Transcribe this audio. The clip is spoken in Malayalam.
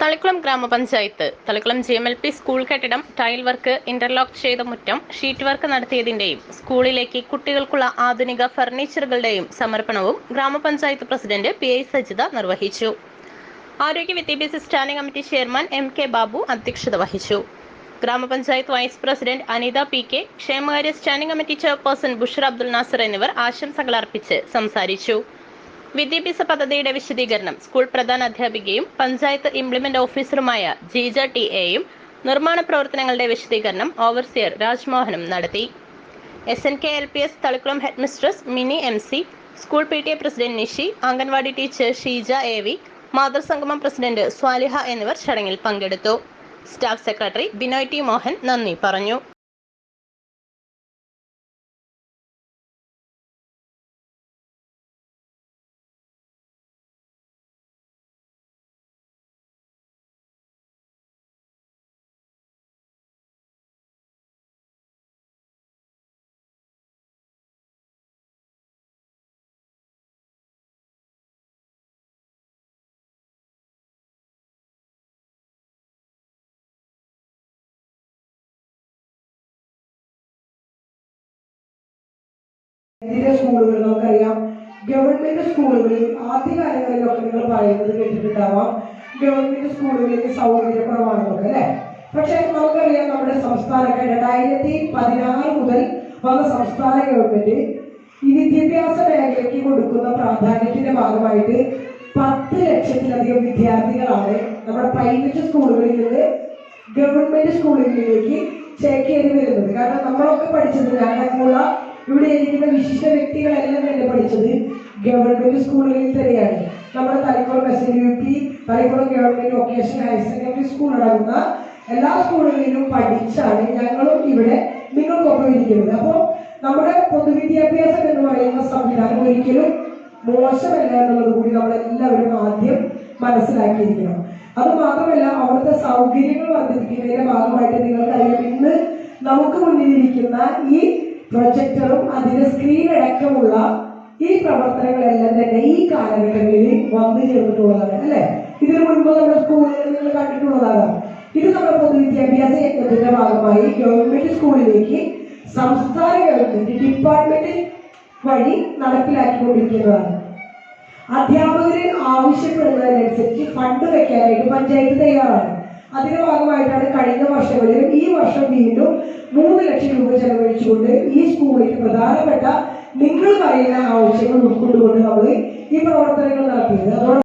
തളിക്കുളം ഗ്രാമപഞ്ചായത്ത് Thalikulam G M L P school കെട്ടിടം ടൈൽ വർക്ക് ഇന്റർലോക്ക് ചെയ്ത മുറ്റം ഷീറ്റ് വർക്ക് നടത്തിയതിന്റെയും സ്കൂളിലേക്ക് കുട്ടികൾക്കുള്ള ആധുനിക ഫർണിച്ചറുകളുടെയും സമർപ്പണവും ഗ്രാമപഞ്ചായത്ത് പ്രസിഡന്റ് പി ഐ സജിത നിർവഹിച്ചു. ആരോഗ്യ വിദ്യാഭ്യാസ standing committee chairman M K Babu അധ്യക്ഷത വഹിച്ചു. ഗ്രാമപഞ്ചായത്ത് vice president Anitha P K ക്ഷേമകാര്യ standing committee chairperson Bushar Abdul Nasar എന്നിവർ ആശംസകൾ അർപ്പിച്ച് സംസാരിച്ചു. വിദ്യാഭ്യാസ പദ്ധതിയുടെ വിശദീകരണം സ്കൂൾ പ്രധാന അധ്യാപികയും പഞ്ചായത്ത് ഇംപ്ലിമെന്റ് ഓഫീസറുമായ ജീജ ടി എയും നിർമ്മാണ പ്രവർത്തനങ്ങളുടെ വിശദീകരണം ഓവർസിയർ രാജ്മോഹനും നടത്തി. S N K L P S Thalikulam head mistress Mini M C school P T A president Nishi anganwadi teacher Sheeja A V മാതൃസംഗമം president Swaliha എന്നിവർ ചടങ്ങിൽ പങ്കെടുത്തു. Staff secretary Binoy T Mohan നന്ദി പറഞ്ഞു. ഇന്ത്യയിലെ സ്കൂളുകൾ നമുക്കറിയാം. ഗവൺമെന്റ് സ്കൂളുകളിൽ ആദ്യകാലങ്ങളിലൊക്കെ നിങ്ങൾ പറയുന്നത് കേട്ടിട്ടുണ്ടാവാം. ഗവൺമെന്റ് സ്കൂളുകളിൽ സൗകര്യക്കുറവാണെന്നൊക്കെ അല്ലേ? പക്ഷെ നമുക്കറിയാം നമ്മുടെ സംസ്ഥാനമൊക്കെ രണ്ടായിരത്തി പതിനാറ് മുതൽ വന്ന സംസ്ഥാന ഗവൺമെന്റ് ഈ വിദ്യാഭ്യാസ മേഖലയ്ക്ക് കൊടുക്കുന്ന പ്രാധാന്യത്തിന്റെ ഭാഗമായിട്ട് പത്ത് ലക്ഷത്തിലധികം വിദ്യാർത്ഥികളാണ് നമ്മുടെ പ്രൈവറ്റ് സ്കൂളുകളിൽ നിന്ന് ഗവൺമെന്റ് സ്കൂളുകളിലേക്ക് ചേക്കേറി വരുന്നത്. കാരണം നമ്മളൊക്കെ പഠിച്ചത് ഞങ്ങൾക്കുള്ള ഇവിടെ ഇരിക്കുന്ന വിശിഷ്ട വ്യക്തികളെല്ലാം തന്നെ പഠിച്ചത് ഗവൺമെന്റ് സ്കൂളുകളിൽ തന്നെയാണ്. നമ്മുടെ Thalakulam S N U P Thalakulam government vocational higher secondary school അടങ്ങുന്ന എല്ലാ സ്കൂളുകളിലും പഠിച്ചാണ് ഞങ്ങളും ഇവിടെ നിങ്ങൾക്കൊപ്പം ഇരിക്കുന്നത്. അപ്പോൾ നമ്മുടെ പൊതുവിദ്യാഭ്യാസം എന്ന് പറയുന്ന സംവിധാനം ഒരിക്കലും മോശമല്ല എന്നുള്ളത് കൂടി നമ്മൾ എല്ലാവരും ആദ്യം മനസ്സിലാക്കിയിരിക്കണം. അത് മാത്രമല്ല അവിടുത്തെ സൗകര്യങ്ങൾ വർദ്ധിപ്പിക്കുന്നതിന്റെ ഭാഗമായിട്ട് നിങ്ങൾക്കറിയാം ഇന്ന് നമുക്ക് മുന്നിലിരിക്കുന്ന ഈ പ്രൊജക്ടറും അതിന്റെ സ്ക്രീൻ അടക്കമുള്ള ഈ പ്രവർത്തനങ്ങളെല്ലാം തന്നെ ഈ കാലഘട്ടങ്ങളിൽ വന്നു ചേർന്നിട്ടുള്ളതാണ് അല്ലെ? ഇതിനു മുൻപ് നമ്മുടെ സ്കൂളുകളിൽ നിങ്ങൾ കണ്ടിട്ടുള്ളതാണ്. ഇത് നമ്മുടെ പൊതുവിദ്യാഭ്യാസ യജ്ഞത്തിന്റെ ഭാഗമായി ഗവൺമെന്റ് സ്കൂളിലേക്ക് സംസ്ഥാന ഗവൺമെന്റ് ഡിപ്പാർട്ട്മെന്റ് വഴി നടപ്പിലാക്കിക്കൊണ്ടിരിക്കുന്നതാണ്. അധ്യാപകരെ ആവശ്യപ്പെടുന്നതിനനുസരിച്ച് ഫണ്ട് വെക്കാനായിട്ട് പഞ്ചായത്ത് തയ്യാറാണ്. അതിന്റെ ഭാഗമായിട്ടാണ് കഴിഞ്ഞ വർഷങ്ങളിലും ഈ വർഷം വീണ്ടും മൂന്ന് ലക്ഷം രൂപ ചെലവഴിച്ചുകൊണ്ട് ഈ സ്കൂളിൽ പ്രധാനപ്പെട്ട നിങ്ങൾ പറയുന്ന ആവശ്യങ്ങൾ ഉൾക്കൊണ്ടുകൊണ്ട് നമ്മൾ ഈ പ്രവർത്തനങ്ങൾ നടത്തിയത്. അതോടൊപ്പം